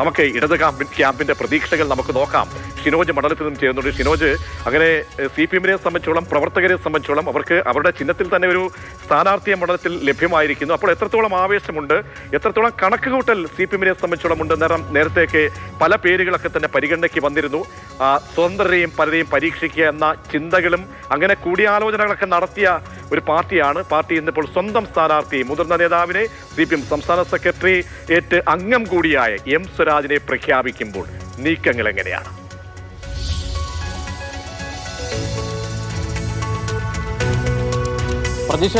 നമുക്ക് ഇടത് ക്യാമ്പിൻ ക്യാമ്പിന്റെ പ്രതീക്ഷകൾ നമുക്ക് നോക്കാം. ഷിനോജ് മണ്ഡലത്തിൽ നിന്നും ചേരുന്നുണ്ട്. ഷിനോജ് അങ്ങനെ സി പി എമ്മിനെ സംബന്ധിച്ചോളം പ്രവർത്തകരെ സംബന്ധിച്ചോളം അവർക്ക് അവരുടെ ചിഹ്നത്തിൽ തന്നെ ഒരു സ്ഥാനാർത്ഥിയെ മണ്ഡലത്തിൽ ലഭ്യമായിരിക്കുന്നു. അപ്പോൾ എത്രത്തോളം ആവേശമുണ്ട് എത്രത്തോളം കണക്ക് കൂട്ടൽ സി പി എമ്മിനെ സംബന്ധിച്ചോളം ഉണ്ട് നേരം നേരത്തെയൊക്കെ പല പേരുകളൊക്കെ തന്നെ പരിഗണനയ്ക്ക് വന്നിരുന്നു. സ്വതന്ത്രരെയും പലരെയും പരീക്ഷിക്കുക എന്ന ചിന്തകളും അങ്ങനെ കൂടിയാലോചനകളൊക്കെ നടത്തിയ ഒരു പാർട്ടിയാണ്. പാർട്ടി ഇന്നിപ്പോൾ സ്വന്തം സ്ഥാനാർത്ഥി. മുതിർന്ന നേതാവിനെ സി പി എം സംസ്ഥാന സെക്രട്ടറിയേറ്റ് അംഗം കൂടിയായ എം സ്വരാജിനെ പ്രഖ്യാപിക്കുമ്പോൾ നീക്കങ്ങൾ എങ്ങനെയാണ്? പ്രതീക്ഷ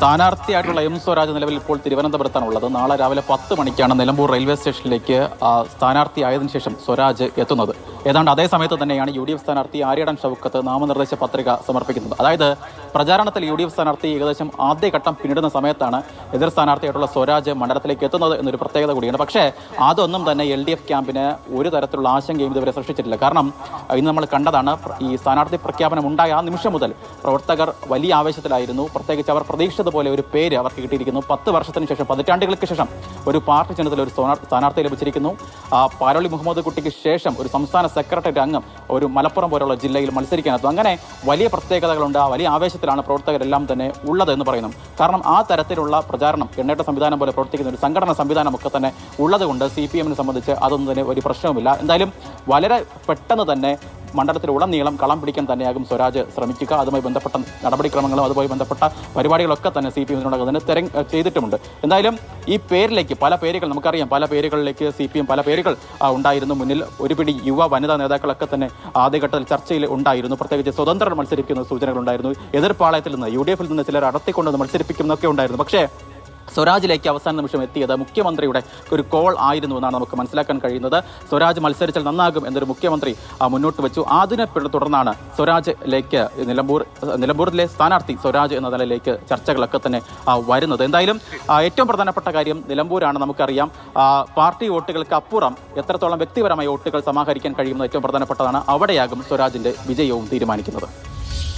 സ്ഥാനാർത്ഥിയായിട്ടുള്ള എം സ്വരാജ് നിലവിൽ ഇപ്പോൾ തിരുവനന്തപുരത്താണ് ഉള്ളത് നാളെ രാവിലെ പത്ത് മണിക്കാണ് നിലമ്പൂർ റെയിൽവേ സ്റ്റേഷനിലേക്ക് സ്ഥാനാർത്ഥി സ്ഥാനാർത്ഥിയായതിനു ശേഷം സ്വരാജ് എത്തുന്നത്. ഏതാണ്ട് അതേ സമയത്ത് തന്നെയാണ് യു ഡി എഫ് സ്ഥാനാർത്ഥി ആര്യടൻ ഷൗക്കത്ത് നാമനിർദ്ദേശ പത്രിക സമർപ്പിക്കുന്നത്. അതായത് പ്രചാരണത്തിൽ യു ഡി എഫ് സ്ഥാനാർത്ഥി ഏകദേശം ആദ്യഘട്ടം പിന്നിടുന്ന സമയത്താണ് എതിർ സ്ഥാനാർത്ഥിയായിട്ടുള്ള സ്വരാജ് മണ്ഡലത്തിലേക്ക് എത്തുന്നത് എന്നൊരു പ്രത്യേകത കൂടിയാണ്. പക്ഷേ അതൊന്നും തന്നെ എൽ ഡി എഫ് ക്യാമ്പിന് ഒരു തരത്തിലുള്ള ആശങ്കയും ഇതുവരെ സൃഷ്ടിച്ചിട്ടില്ല. കാരണം ഇന്ന് നമ്മൾ കണ്ടതാണ് ഈ സ്ഥാനാർത്ഥി പ്രഖ്യാപനം ഉണ്ടായ ആ നിമിഷം മുതൽ പ്രവർത്തകർ വലിയ ആവേശത്തിലായിരുന്നു. പ്രത്യേകിച്ച് അവർ പ്രതീക്ഷിച്ചതുപോലെ ഒരു പേര് അവർക്ക് കിട്ടിയിരിക്കുന്നു. പത്ത് വർഷത്തിന് ശേഷം പതിറ്റാണ്ടുകൾക്ക് ശേഷം ഒരു പാർട്ടി ചിഹ്നത്തിൽ ഒരു സ്ഥാനാർത്ഥി ലഭിച്ചിരിക്കുന്നു. ആ പാലോളി മുഹമ്മദ് കുട്ടിക്ക് ശേഷം ഒരു സംസ്ഥാന സെക്രട്ടറി അംഗം ഒരു മലപ്പുറം പോലുള്ള ജില്ലയിൽ മത്സരിക്കാനെത്തും അങ്ങനെ വലിയ പ്രത്യേകതകളുണ്ട് വലിയ ആവേശത്തിലാണ് പ്രവർത്തകരെല്ലാം തന്നെ ഉള്ളത് എന്ന് പറയുന്നു. കാരണം ആ തരത്തിലുള്ള പ്രചാരണം എണ്ണേറ്റ സംവിധാനം പോലെ പ്രവർത്തിക്കുന്ന ഒരു സംഘടന സംവിധാനമൊക്കെ തന്നെ ഉള്ളതുകൊണ്ട് സി പി എമ്മിനെ സംബന്ധിച്ച് അതൊന്നും തന്നെ ഒരു പ്രശ്നവുമില്ല. എന്തായാലും വളരെ പെട്ടെന്ന് തന്നെ മണ്ഡലത്തിലുടനീളം കളം പിടിക്കാൻ തന്നെയാകും സ്വരാജ് ശ്രമിക്കുക. അതുമായി ബന്ധപ്പെട്ട നടപടിക്രമങ്ങളും അതുമായി ബന്ധപ്പെട്ട പരിപാടികളൊക്കെ തന്നെ സി പി എമ്മിനോടകം തന്നെ തെര ചെയ്തിട്ടുമുണ്ട്. എന്തായാലും ഈ പേരിലേക്ക് പല പേരുകൾ നമുക്കറിയാം. പല പേരുകളിലേക്ക് സി പി എം പല പേരുകൾ ഉണ്ടായിരുന്നു. മുന്നിൽ ഒരു പിടി യുവ വനിതാ നേതാക്കളൊക്കെ തന്നെ ആദ്യഘട്ടത്തിൽ ചർച്ചയിൽ ഉണ്ടായിരുന്നു. പ്രത്യേകിച്ച് സ്വതന്ത്രർ മത്സരിക്കുന്ന സൂചനകളുണ്ടായിരുന്നു. എതിർപ്പാളയത്തിൽ നിന്ന് യു ഡി എഫിൽ നിന്ന് ചിലർ അടർത്തിക്കൊണ്ട് മത്സരിപ്പിക്കുന്നൊക്കെ ഉണ്ടായിരുന്നു. പക്ഷേ സ്വരാജിലേക്ക് അവസാന നിമിഷം എത്തിയത് മുഖ്യമന്ത്രിയുടെ ഒരു കോൾ ആയിരുന്നു എന്നാണ് നമുക്ക് മനസ്സിലാക്കാൻ കഴിയുന്നത്. സ്വരാജ് മത്സരിച്ചാൽ നന്നാകും എന്നൊരു മുഖ്യമന്ത്രി മുന്നോട്ട് വെച്ചു. അതിനെ തുടർന്നാണ് സ്വരാജിലേക്ക് നിലമ്പൂർ നിലമ്പൂരിലെ സ്ഥാനാർത്ഥി സ്വരാജ് എന്ന നിലയിലേക്ക് ചർച്ചകളൊക്കെ തന്നെ വരുന്നത്. എന്തായാലും ഏറ്റവും പ്രധാനപ്പെട്ട കാര്യം നിലമ്പൂരാണ് നമുക്കറിയാം. പാർട്ടി വോട്ടുകൾക്ക് അപ്പുറം എത്രത്തോളം വ്യക്തിപരമായ വോട്ടുകൾ സമാഹരിക്കാൻ കഴിയുന്നത് ഏറ്റവും പ്രധാനപ്പെട്ടതാണ് അവിടെയാകും സ്വരാജിന്റെ വിജയവും തീരുമാനിക്കുന്നത്.